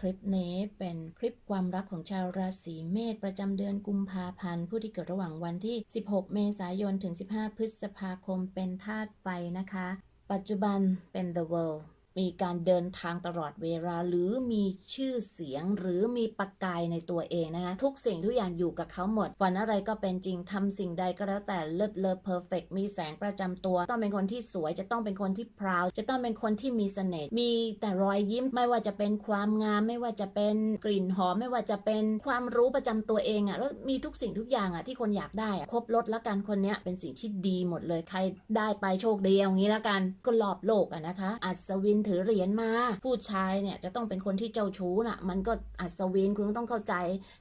คลิปนี้เป็นคลิปความรักของชาวราศีเมษประจำเดือนกุมภาพันธ์ผู้ที่เกิดระหว่างวันที่ 16 เมษายนถึง 15 พฤษภาคมเป็นธาตุไฟนะคะ ปัจจุบันเป็น The World มีการเดินทางตลอดเวลาหรือมีชื่อเสียงหรือมีประกายในตัวเองนะคะทุกสิ่งทุกอย่างอยู่กับเขาหมดฝันอะไรก็เป็นจริงทำสิ่งใดก็แล้วแต่เลิศเลอเพอร์เฟกมีแสงประจำตัว ต้องเป็นคนที่สวยจะต้องเป็นคนที่พราว จะต้องเป็นคนที่มีเสน่ห์มีแต่รอยยิ้มไม่ว่าจะเป็นความงาม ไม่ว่าจะเป็นกลิ่นหอม ไม่ว่าจะเป็นความรู้ประจำตัวเองอะ่ะแล้วมีทุกสิ่งทุกอย่างอะ่ะที่คนอยากได้อะครบรถแล้วกันคนเนี้ยเป็นสิ่งที่ดีหมดเลยใครได้ไปโชคดีอย่างนี้แล้วกันก็รอบโลกอะนะคะ อัศวินถือเหรียญมา ผู้ชายเนี่ยจะต้องเป็นคนที่เจ้าชู้น่ะ มันก็อัศวินคุณก็ต้องเข้าใจ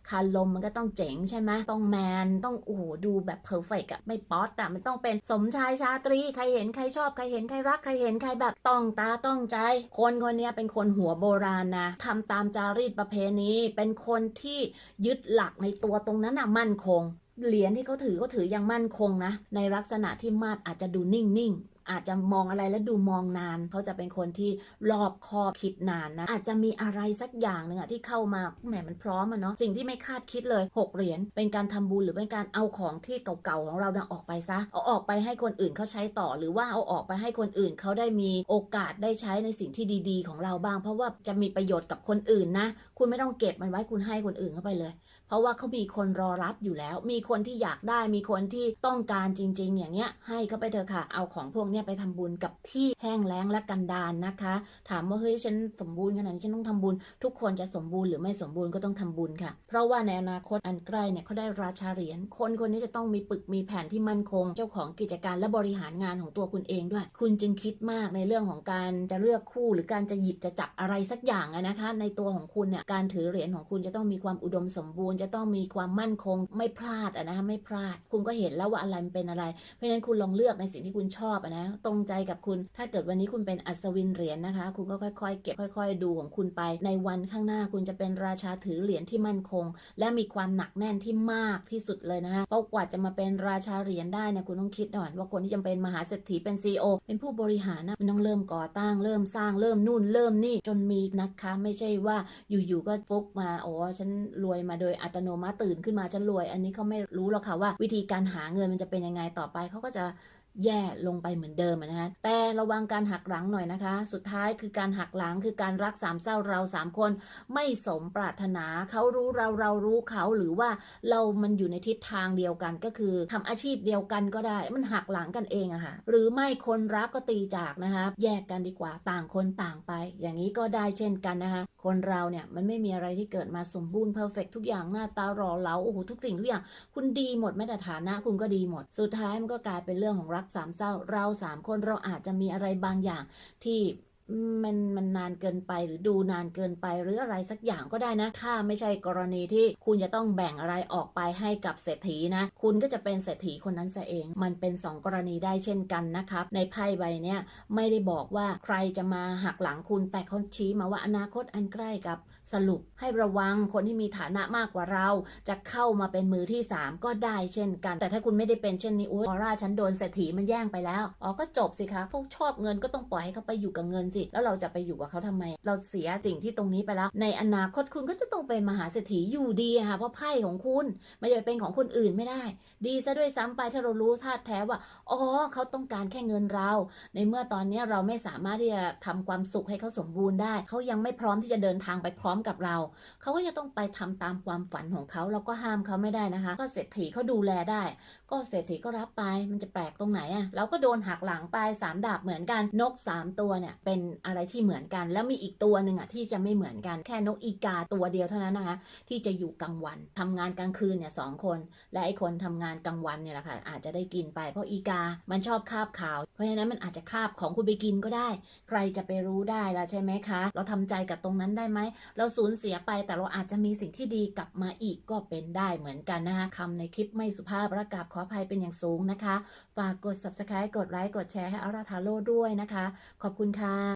คารลมมันก็ต้องเจ๋งใช่ไหมต้องแมนต้องโอ้โหดูแบบเพอร์เฟกอะไม่ป๊อตอะมันต้องเป็นสมชายชาตรีใครเห็นใครชอบใครเห็นใครรักใครเห็นใครแบบต้องตาต้องใจ คนคนนี้เป็นคนหัวโบราณนะทำตามจารีตประเพณีเป็นคนที่ยึดหลักในตัวตรงนั้นน่ะมั่นคงเหรียญที่เขาถือก็ถืออย่างมั่นคงนะ ในลักษณะที่มาดอาจจะดูนิ่งๆ อาจจะมองอะไรแล้วดูมองนาน เขาจะเป็นคนที่รอบคอบคิดนานนะ อาจจะมีอะไรสักอย่างหนึ่งอะที่เข้ามาแหมมันพร้อมอะเนาะสิ่งที่ไม่คาดคิดเลยหกเหรียญเป็นการทำบุญหรือเป็นการเอาของที่เก่าๆของเราเนี่ยออกไปซะเอาออกไปให้คนอื่นเขาใช้ต่อ หรือว่าเอาออกไปให้คนอื่นเขาได้มีโอกาสได้ใช้ในสิ่งที่ดี ๆ ของเราบ้าง เพราะว่าจะมีประโยชน์กับคนอื่นนะ คุณไม่ต้องเก็บมันไว้คุณให้คนอื่นเข้าไปเลย เพราะว่าเขามีคนรอรับอยู่แล้ว มีคนที่อยากได้ มีคนที่ต้องการจริง ๆ อย่างเงี้ย ให้เขาไปเถอะค่ะ เอาของพวกเนี้ยไปทำบุญกับที่แห้งแล้งและกันดารนนะคะ ถามว่าเฮ้ยฉันสมบูรณ์ขนาดนี้ฉันต้องทำบุญ ทุกคนจะสมบูรณ์หรือไม่สมบูรณ์ก็ต้องทำบุญค่ะ เพราะว่าในอนาคตอันใกล้เนี่ยเขาได้ราชาเหรียญ คนคนนี้จะต้องมีปึกมีแผนที่มั่นคง เจ้าของกิจการและบริหารงานของตัวคุณเองด้วย คุณจึงคิดมากในเรื่องของการจะเลือกคู่หรือการจะหยิบจะจับอะไรสักอย่างนะคะ ในตัวของคุณเนี่ย การถือเหรียญของคุณจะต้องมีความอุดมสมบูรณ์จะต้องมีความมั่นคงไม่พลาดอะนะคะไม่พลาด คุณก็เห็นแล้วว่าอะไรมันเป็นอะไร เพราะฉะนั้นคุณลองเลือกในสิ่งที่คุณชอบอะนะตรงใจกับคุณ ถ้าเกิดวันนี้คุณเป็นอัศวินเหรียญนะคะ คุณก็ค่อยๆ เก็บค่อย ๆ ดูของคุณไป ในวันข้างหน้าคุณจะเป็นราชาถือเหรียญที่มั่นคง และมีความหนักแน่นที่มากที่สุดเลยนะคะเพราะกว่าจะมาเป็นราชาเหรียญได้เนี่ยคุณต้องคิดหน่อยว่าคนที่จะเป็นมหาเศรษฐีเป็นซีอเป็นผู้บริหารนะมันต้องเริ่มก่อตั้งเริ่มสร้างเริ่มนู่นเริ่มนี่จนมีนะคะ ไม่ใช่ว่าอยู่ๆก็ฟกมาโอ้ฉันรวยมาโดยอัตโนมัติตื่นขึ้นมาจะรวย อันนี้เขาไม่รู้หรอกค่ะว่าวิธีการหาเงินมันจะเป็นยังไงต่อไปเขาก็จะ แย่ลงไปเหมือนเดิมนะคะแต่ระวังการหักหลังหน่อยนะคะ สุดท้ายคือการหักหลังคือการรักสามเศร้าเราสามคน ไม่สมปรารถนาเขารู้เราเรารู้เขาหรือว่าเรามันอยู่ในทิศทางเดียวกันก็คือทำอาชีพเดียวกันก็ได้ มันหักหลังกันเองอะค่ะหรือไม่คนรักก็ตีจากนะคะ แยกกันดีกว่าต่างคนต่างไป อย่างนี้ก็ได้เช่นกันนะคะ คนเราเนี่ยมันไม่มีอะไรที่เกิดมาสมบูรณ์เพอร์เฟกทุกอย่างหน้าตาหล่อเหลาโอ้โหทุกสิ่งทุกอย่าง คุณดีหมดแม้แต่ฐานะคุณก็ดีหมด สุดท้ายมันก็กลายเป็นเรื่องของรักสามเศร้าเราสามคนเราอาจจะมีอะไรบางอย่างที่ มันมันนานเกินไปหรือดูนานเกินไปหรืออะไรสักอย่างก็ได้นะ ถ้าไม่ใช่กรณีที่คุณจะต้องแบ่งอะไรออกไปให้กับเศรษฐีนะ คุณก็จะเป็นเศรษฐีคนนั้นซะเอง มันเป็นสองกรณีได้เช่นกันนะครับ ในไพ่ใบเนี้ยไม่ได้บอกว่าใครจะมาหักหลังคุณแต่เขาชี้มาว่าอนาคตอันใกล้กับสรุปให้ระวังคนที่มีฐานะมากกว่าเรา จะเข้ามาเป็นมือที่ 3 ก็ได้เช่นกัน แต่ถ้าคุณไม่ได้เป็นเช่นนี้อุ้ยออร่าฉันโดนเศรษฐีมันแย่งไปแล้วอ๋อก็จบสิคะเขาชอบเงินก็ต้องปล่อยให้เขาไปอยู่กับเงินสิแล้วเราจะไปอยู่กับเขาทำไม เราเสียสิ่งที่ตรงนี้ไปแล้ว ในอนาคตคุณก็จะต้องเป็นมหาเศรษฐีอยู่ดีค่ะ เพราะไพ่ของคุณไมันจะไปเป็นของคนอื่นไม่ได้ ดีซะด้วยซ้ำไปถ้าเรารู้ธาตุแท้ว่าอ๋อเขาต้องการแค่เงินเรา ในเมื่อตอนนี้เราไม่สามารถที่จะทำความสุขให้เขาสมบูรณ์ได้ เขายังไม่พร้อมที่จะเดินทางไปพร้อมกับเรา เขาก็จะต้องไปทำตามความฝันของเขาเราก็ห้ามเขาไม่ได้นะคะ ก็เศรษฐีเขาดูแลได้ ก็เศรษฐีก็รับไปมันจะแปลกตรงไหนอะเราก็โดนหักหลังไปสามดาบเหมือนกันนกสามตัวเนี่ยเป็นอะไรที่เหมือนกัน แล้วมีอีกตัวหนึ่งอะที่จะไม่เหมือนกันแค่นกอีกาตัวเดียวเท่านั้นนะคะ ที่จะอยู่กลางวันทำงานกลางคืนเนี่ยสองคน และไอ้คนทำงานกลางวันเนี่ยแหละค่ะอาจจะได้กินไปเพราะอีกามันชอบคาบขาว เพราะฉะนั้นมันอาจจะคาบของคุณไปกินก็ได้ ใครจะไปรู้ได้ล่ะใช่ไหมคะ เราทำใจกับตรงนั้นได้ไหมเราสูญเสียไปแต่เราอาจจะมีสิ่งที่ดีกลับมาอีกก็เป็นได้เหมือนกันนะคะคำในคลิปไม่สุภาพประกาศขออภัยเป็นอย่างสูงนะคะ ฝากกด subscribe กดไลค์กดแชร์ให้อาราทาโร่ด้วยนะคะ ขอบคุณค่ะ